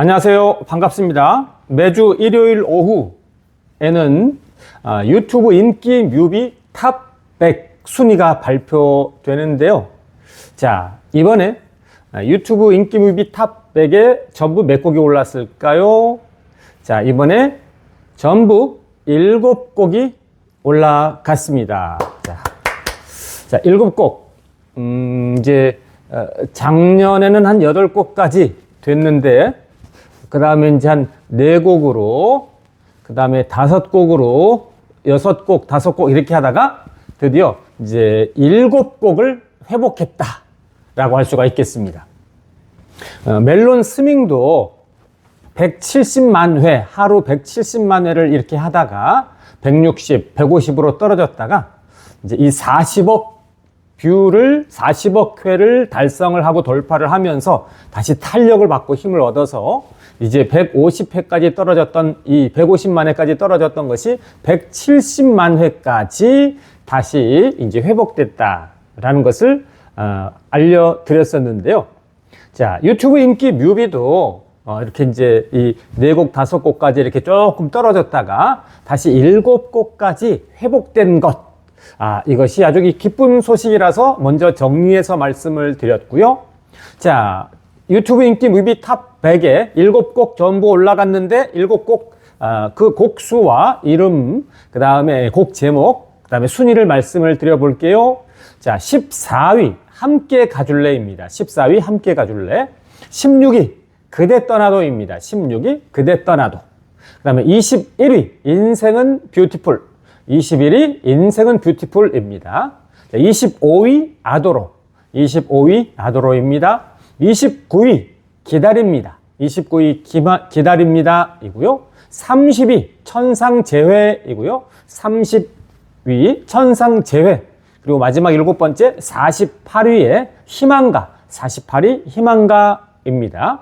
안녕하세요. 반갑습니다. 매주 일요일 오후에는 아, 유튜브 인기 뮤비 탑 100 순위가 발표되는데요. 자, 이번에 아, 유튜브 인기 뮤비 탑 100에 전부 몇 곡이 올랐을까요? 자, 이번에 전부 7곡이 올라갔습니다. 자, 자, 7곡. 음, 이제, 어, 작년에는 한 8곡까지 됐는데, 그 다음에 이제 한 4곡으로, 그 다음에 5곡으로, 6곡, 5곡 이렇게 하다가 드디어 이제 7곡을 회복했다. 라고 할 수가 있겠습니다. 어, 멜론 스밍도 170만 회, 하루 170만 회를 이렇게 하다가 160, 150으로 떨어졌다가 이제 이 40억 뷰를 40억 회를 달성을 하고 돌파를 하면서 다시 탄력을 받고 힘을 얻어서 이제 150회까지 떨어졌던 이 150만 회까지 떨어졌던 것이 170만 회까지 다시 이제 회복됐다라는 것을 어, 알려드렸었는데요. 자, 유튜브 인기 뮤비도 어, 이렇게 이제 이 네 곡, 다섯 곡까지 이렇게 조금 떨어졌다가 다시 일곱 곡까지 회복된 것. 아, 이것이 아주 이 기쁜 소식이라서 먼저 정리해서 말씀을 드렸고요. 자, 유튜브 인기 뮤비 탑 100에 일곱 곡 전부 올라갔는데 일곱 곡, 아, 그 곡수와 이름, 그 다음에 곡 제목, 그 다음에 순위를 말씀을 드려볼게요. 자, 14위, 함께 가줄래입니다. 14위, 함께 가줄래. 16위, 그대 떠나도입니다. 16위, 그대 떠나도. 그 다음에 21위, 인생은 뷰티풀. 21위, 인생은 뷰티풀입니다. 25위, 아도로. 25위, 아도로입니다. 29위, 기다립니다. 29위, 기마, 기다립니다. 이고요. 30위, 천상재회이고요. 30위, 천상재회. 그리고 마지막 일곱 번째, 48위에 희망가. 48위, 희망가입니다.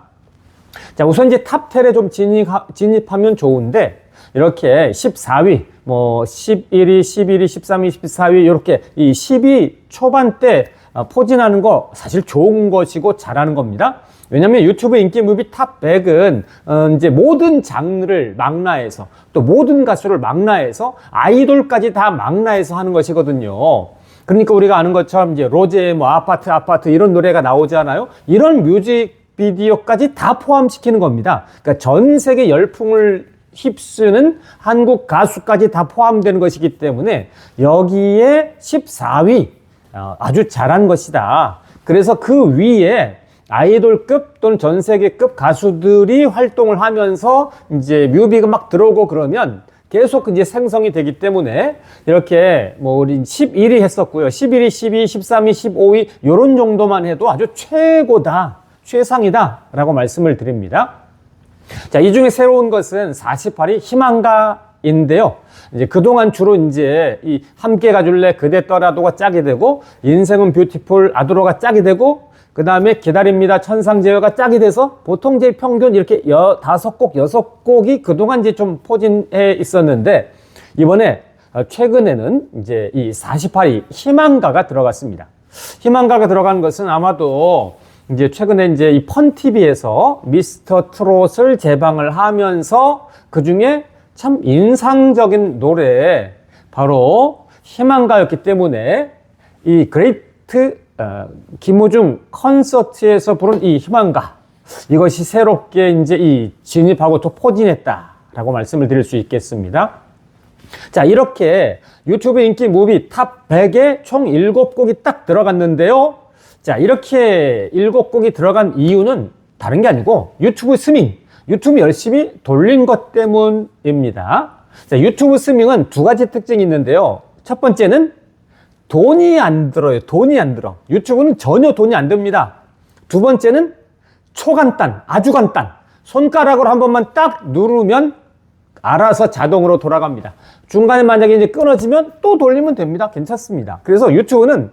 자, 우선 이제 탑10에 좀 진입하, 진입하 면 좋은데, 이렇게 14위, 뭐 11위, 11위, 13위, 14위, 이렇게 이 10위 초반대 어, 포진하는 거 사실 좋은 것이고 잘하는 겁니다. 왜냐면 유튜브 인기 무비 탑 100은 어, 이제 모든 장르를 망라해서 또 모든 가수를 망라해서 아이돌까지 다 망라해서 하는 것이거든요. 그러니까 우리가 아는 것처럼 이제 로제 뭐 아파트 아파트 이런 노래가 나오잖아요. 이런 뮤직 비디오까지 다 포함시키는 겁니다. 그러니까 전 세계 열풍을 휩쓰는 한국 가수까지 다 포함되는 것이기 때문에 여기에 14위 어, 아주 잘한 것이다. 그래서 그 위에 아이돌급 또는 전 세계급 가수들이 활동을 하면서 이제 뮤비가 막 들어오고 그러면 계속 이제 생성이 되기 때문에 이렇게 뭐 우리 11위 했었고요. 11위, 12위, 13위, 15위 요런 정도만 해도 아주 최고다. 최상이다. 라고 말씀을 드립니다. 자, 이 중에 새로운 것은 48위 희망가 인데요. 이제 그동안 주로 이제 이 함께 가줄래 그대 떠나도가 짝이 되고 인생은 뷰티풀 아도로가 짝이 되고 그 다음에 기다립니다 천상제어가 짝이 돼서 보통 이제 평균 이렇게 여, 다섯 곡, 여섯 곡이 그동안 이제 좀 포진해 있었는데 이번에 어, 최근에는 이제 이 48위 희망가가 들어갔습니다. 희망가가 들어간 것은 아마도 이제 최근에 이제 이 펀TV에서 미스터 트롯을 재방을 하면서 그 중에 참 인상적인 노래 바로 희망가였기 때문에 이 그레이트 어, 김호중 콘서트에서 부른 이 희망가 이것이 새롭게 이제 이 진입하고 또 포진했다라고 말씀을 드릴 수 있겠습니다. 자, 이렇게 유튜브 인기 무비 탑 100에 총 7곡이 딱 들어갔는데요. 자, 이렇게 7곡이 들어간 이유는 다른 게 아니고 유튜브 스밍, 유튜브 열심히 돌린 것 때문입니다. 자, 유튜브 스밍은 두 가지 특징이 있는데요. 첫 번째는 돈이 안 들어요. 돈이 안 들어. 유튜브는 전혀 돈이 안 듭니다. 두 번째는 초간단, 아주 간단. 손가락으로 한 번만 딱 누르면 알아서 자동으로 돌아갑니다. 중간에 만약에 이제 끊어지면 또 돌리면 됩니다. 괜찮습니다. 그래서 유튜브는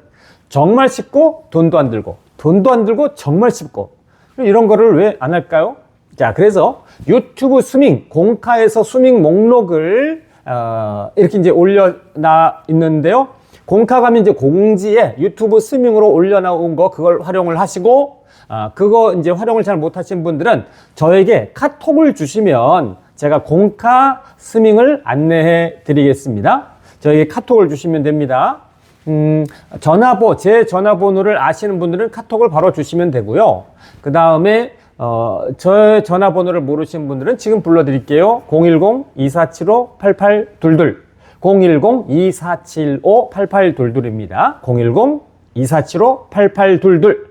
정말 쉽고 돈도 안 들고 돈도 안 들고 정말 쉽고 이런 거를 왜 안 할까요? 자, 그래서 유튜브 스밍 공카에서 스밍 목록을 어, 이렇게 이제 올려놔 있는데요. 공카 가면 이제 공지에 유튜브 스밍으로 올려놓은 거 그걸 활용을 하시고 아, 그거 이제 활용을 잘 못하신 분들은 저에게 카톡을 주시면 제가 공카 스밍을 안내해 드리겠습니다. 저에게 카톡을 주시면 됩니다. 음, 전화번 제 전화번호를 아시는 분들은 카톡을 바로 주시면 되고요. 그 다음에 어, 저 전화번호를 모르시는 분들은 지금 불러드릴게요. 010-2475-8822 010-2475-8822입니다. 010-2475-8822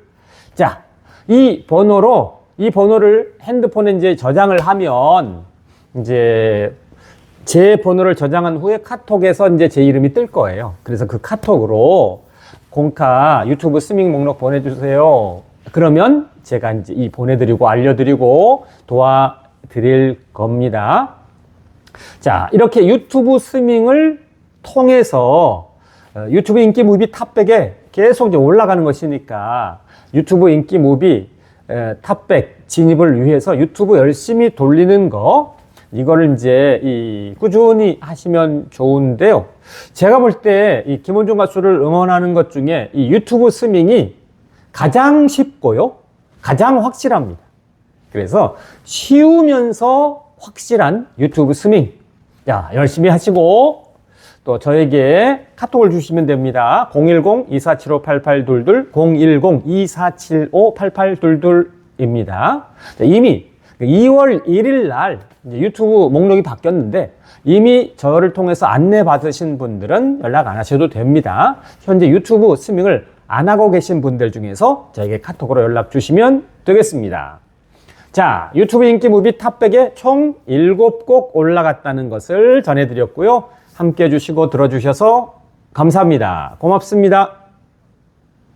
자, 이 번호로 이 번호를 핸드폰에 이제 저장을 하면 이제 제 번호를 저장한 후에 카톡에서 이제 제 이름이 뜰 거예요. 그래서 그 카톡으로 공카 유튜브 스밍 목록 보내주세요. 그러면 제가 이제 이 보내드리고 알려드리고 도와드릴 겁니다. 자, 이렇게 유튜브 스밍을 통해서 어, 유튜브 인기 무비 탑백에 계속 이제 올라가는 것이니까 유튜브 인기 무비 에, 탑백 진입을 위해서 유튜브 열심히 돌리는 거 이거를 이제 이 꾸준히 하시면 좋은데요. 제가 볼 때 이 김원중 가수를 응원하는 것 중에 이 유튜브 스밍이 가장 쉽고요. 가장 확실합니다. 그래서 쉬우면서 확실한 유튜브 스밍. 자, 열심히 하시고 또 저에게 카톡을 주시면 됩니다. 010-2475-8822, 010-2475-8822입니다. 이미 2월 1일 날 유튜브 목록이 바뀌었는데 이미 저를 통해서 안내 받으신 분들은 연락 안 하셔도 됩니다. 현재 유튜브 스밍을 안 하고 계신 분들 중에서 저에게 카톡으로 연락 주시면 되겠습니다. 자, 유튜브 인기 무비 탑백에 총 7곡 올라갔다는 것을 전해드렸고요. 함께 해주시고 들어주셔서 감사합니다. 고맙습니다.